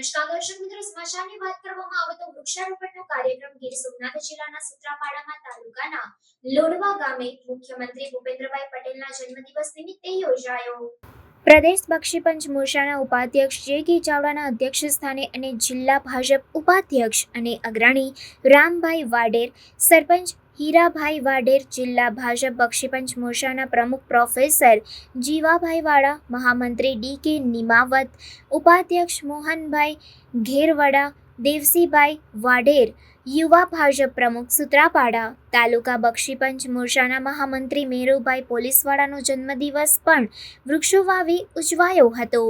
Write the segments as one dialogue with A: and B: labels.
A: નમસ્કાર દર્શક મિત્રો સમાચારની વાત કરવામાં આવે તો વૃક્ષારોપણનો કાર્યક્રમ ગીર સોમનાથ જિલ્લાના સુત્રાપાડામાં તાલુકાના લોડવા ગામે મુખ્યમંત્રી ભૂપેન્દ્રભાઈ પટેલના જન્મદિવસ નિમિત્તે યોજાયો. પ્રદેશ બક્ષીપંચ મોરચાના ઉપાધ્યક્ષ જે કે ચાવડાના અધ્યક્ષ સ્થાને અને જિલ્લા ભાજપ ઉપાધ્યક્ષ અને અગ્રણી રામભાઈ વાડેર, સરપંચ હીરાભાઈ વાડેર જિલ્લા ભાજપ બક્ષીપંચ મોરચાના પ્રમુખ પ્રોફેસર જીવાભાઈ વાળા મહામંત્રી ડી કે નિમાવત ઉપાધ્યક્ષ મોહનભાઈ ઘેરવડા દેવસીભાઈ વાડેર યુવા ભાજપ પ્રમુખ સુત્રાપાડા તાલુકા બક્ષીપંચ મોરચાના મહામંત્રી મેરુભાઈ પોલીસવાળાનો જન્મદિવસ પણ વૃક્ષો વાવી ઉજવાયો હતો.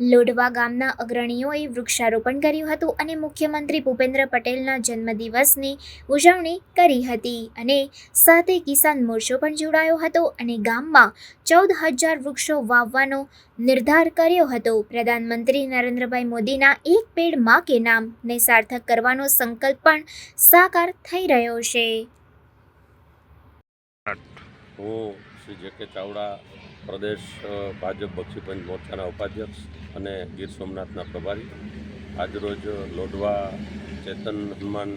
A: લોઢવા ગામના અગ્રણીઓએ વૃક્ષારોપણ કર્યું હતું અને મુખ્યમંત્રી ભૂપેન્દ્ર પટેલના જન્મદિવસની ઉજવણી કરી હતી અને સાથે કિસાન મોરચો પણ જોડાયો હતો અને ગામમાં ચૌદ હજાર વૃક્ષો વાવવાનો નિર્ધાર કર્યો હતો. પ્રધાનમંત્રી નરેન્દ્રભાઈ મોદીના એક પેડમાં કે નામને સાર્થક કરવાનો સંકલ્પ પણ સાકાર થઈ રહ્યો છે.
B: હું શ્રી જે કે ચાવડા પ્રદેશ ભાજપ બક્ષીપંચ મોરચાના ઉપાધ્યક્ષ અને ગીર સોમનાથના પ્રભારી. આજરોજ લોઢવા ચેતન હનુમાન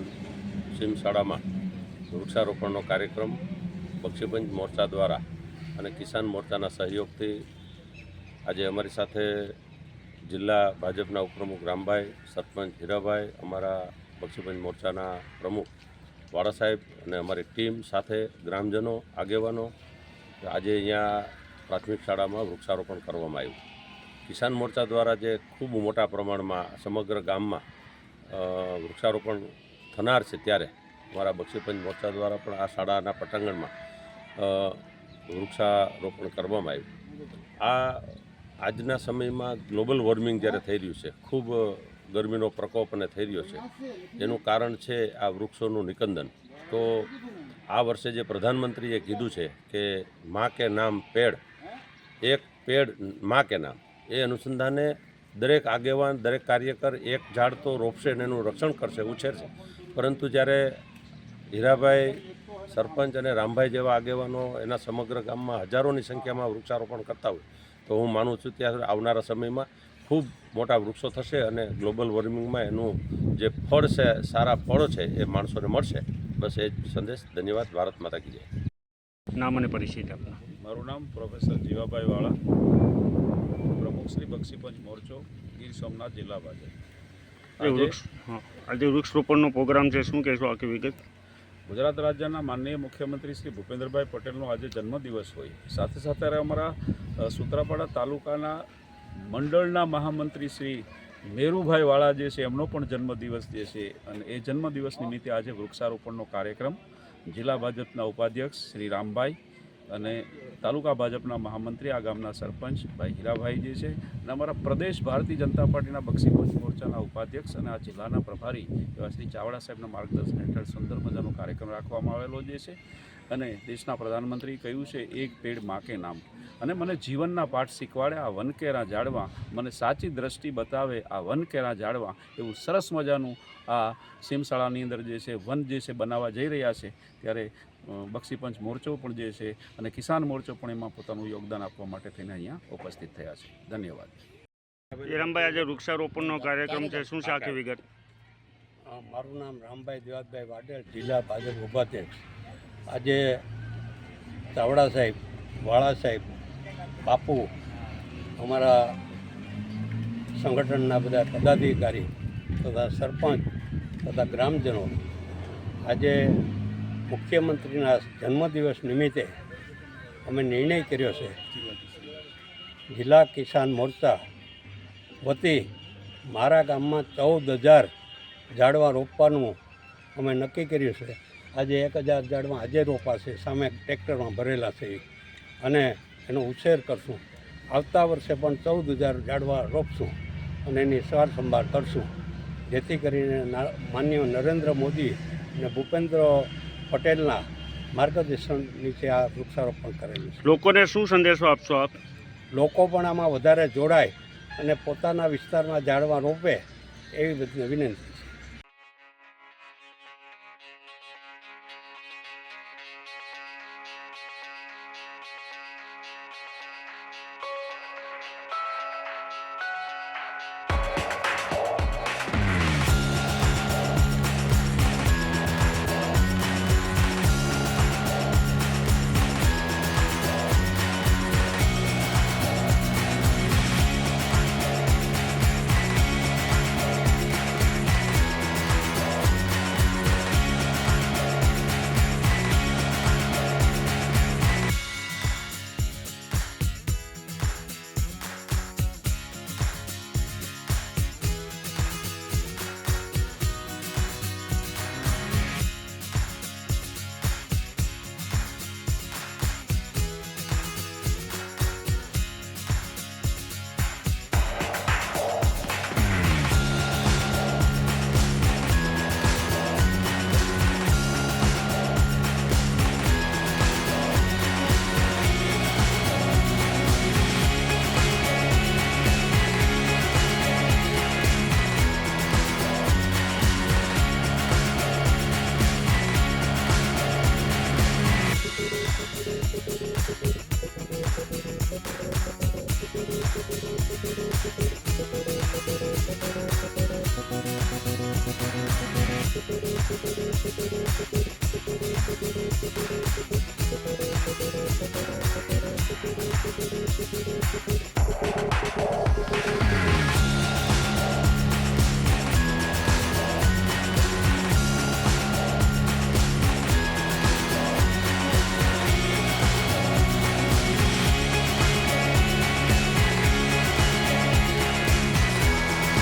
B: સિમશાળામાં વૃક્ષારોપણનો કાર્યક્રમ બક્ષીપંચ મોરચા દ્વારા અને કિસાન મોરચાના સહયોગથી આજે અમારી સાથે જિલ્લા ભાજપના ઉપપ્રમુખ રામભાઈ, સરપંચ હીરાભાઈ, અમારા બક્ષીપંચ મોરચાના પ્રમુખ વાળા સાહેબ અને અમારી ટીમ સાથે ગ્રામજનો, આગેવાનો આજે અહીંયા પ્રાથમિક શાળામાં વૃક્ષારોપણ કરવામાં આવ્યું. કિસાન મોરચા દ્વારા જે ખૂબ મોટા પ્રમાણમાં સમગ્ર ગામમાં વૃક્ષારોપણ થનાર છે ત્યારે અમારા બક્ષીપંચ મોરચા દ્વારા પણ આ શાળાના પટાંગણમાં વૃક્ષારોપણ કરવામાં આવ્યું. આ આજના સમયમાં ગ્લોબલ વોર્મિંગ જ્યારે થઈ રહ્યું છે, ખૂબ ગરમીનો પ્રકોપ અને થઈ રહ્યો છે. એનું કારણ છે આ વૃક્ષોનું નિકંદન. તો આ વર્ષે જે પ્રધાનમંત્રીએ કીધું છે કે માં કે નામ પેડ, એક પેડમાં કે નામ, એ અનુસંધાને દરેક આગેવાન, દરેક કાર્યકર એક ઝાડ તો રોપશે અને એનું રક્ષણ કરશે, ઉછેરશે. પરંતુ જ્યારે હીરાભાઈ સરપંચ અને રામભાઈ જેવા આગેવાનો એના સમગ્ર ગામમાં હજારોની સંખ્યામાં વૃક્ષારોપણ કરતા હોય, તો હું માનું છું ત્યાં આવનારા સમયમાં ખૂબ મોટા વૃક્ષો થશે અને ગ્લોબલ વોર્મિંગમાં એનું જે ફળ છે સારા ફળો છે એ માણસોને મળશે. બસ એ જ સંદેશ ધન્યવાદ ભારત માતા કી જય.
C: નામ અને પરિચય આપના
D: મારું નામ પ્રોફેસર જીવાભાઈ વાળા પ્રમુખ શ્રી બક્ષીપંચ મોરચો ગીર સોમનાથ જિલ્લા ભાજપ.
C: આજે
D: વૃક્ષરોપણનો
C: વૃક્ષ આજે વૃક્ષ પ્રોગ્રામ છે શું કહેશો આખી વિગત?
D: ગુજરાત રાજ્યના માનનીય મુખ્યમંત્રી શ્રી ભૂપેન્દ્રભાઈ પટેલનો આજે જન્મદિવસ હોય. સાથે સાથે અમારા સુત્રાપાડા તાલુકાના મંડળના મહામંત્રી શ્રી મેરુભાઈ વાળા જે છે, એમનો પણ જન્મદિવસ જે છે, અને એ જન્મદિવસ નિમિત્તે આજે વૃક્ષારોપણનો કાર્યક્રમ જિલ્લા ભાજપના ઉપાધ્યક્ષ શ્રી રામભાઈ અને તાલુકા ભાજપના મહામંત્રી, આ ગામના સરપંચ ભાઈ હીરાભાઈ જે છે, અને અમારા પ્રદેશ ભારતીય જનતા પાર્ટીના બક્ષીપંચ મોરચાના ઉપાધ્યક્ષ અને આ જિલ્લાના પ્રભારી એવા શ્રી ચાવડા સાહેબના માર્ગદર્શન હેઠળ સુંદર મજાનો કાર્યક્રમ રાખવામાં આવેલો જે છે. અને દેશના પ્રધાનમંત્રી કહ્યું છે, એક પેડ માકે નામ. અને મને જીવનના પાઠ શીખવાડે, આ વનકેરા જાળવા મને સાચી દ્રષ્ટિ બતાવે, આ વનકેરા જાળવા એવું સરસ મજાનું આ સીમશાળાની અંદર જે છે, વન જે છે, બનાવવા જઈ રહ્યા છે. ત્યારે બક્ષીપંચ મોરચો પણ જે છે, અને કિસાન મોરચો પણ એમાં પોતાનું યોગદાન આપવા માટે થઈને અહીંયા ઉપસ્થિત થયા છે. ધન્યવાદ.
C: રામભાઈ આજે વૃક્ષારોપણનો કાર્યક્રમ છે. શું છે આખી વિગત?
E: મારું નામ રામભાઈ દેવાતભાઈ વાડેલ જિલ્લા ભાજપ ઉપાધ્યક્ષ. આજે ચાવડા સાહેબ વાળા સાહેબ બાપુ અમારા સંગઠનના બધા પદાધિકારી તથા સરપંચ તથા ગ્રામજનો આજે મુખ્યમંત્રીના જન્મદિવસ નિમિત્તે અમે નિર્ણય કર્યો છે. જિલ્લા કિસાન મોરચા વતી મારા ગામમાં ચૌદ હજાર ઝાડવા રોપવાનું અમે નક્કી કર્યું છે. આજે એક હજાર ઝાડવા આજે રોપાશે, સામે ટ્રેક્ટરમાં ભરેલા છે. અને એનો ઉછેર કરશું. આવતા વર્ષે પણ ચૌદ હજાર ઝાડવા રોપશું અને એની સાર સંભાળ કરશું. જેથી કરીને માન્ય નરેન્દ્ર મોદી અને ભૂપેન્દ્ર પટેલના માર્ગદર્શન નીચે આ વૃક્ષારોપણ કરેલું છે.
C: લોકોને શું સંદેશો આપશો આપ?
E: લોકો પણ આમાં વધારે જોડાય અને પોતાના વિસ્તારમાં ઝાડવા રોપે એવી બધી વિનંતી Thank you.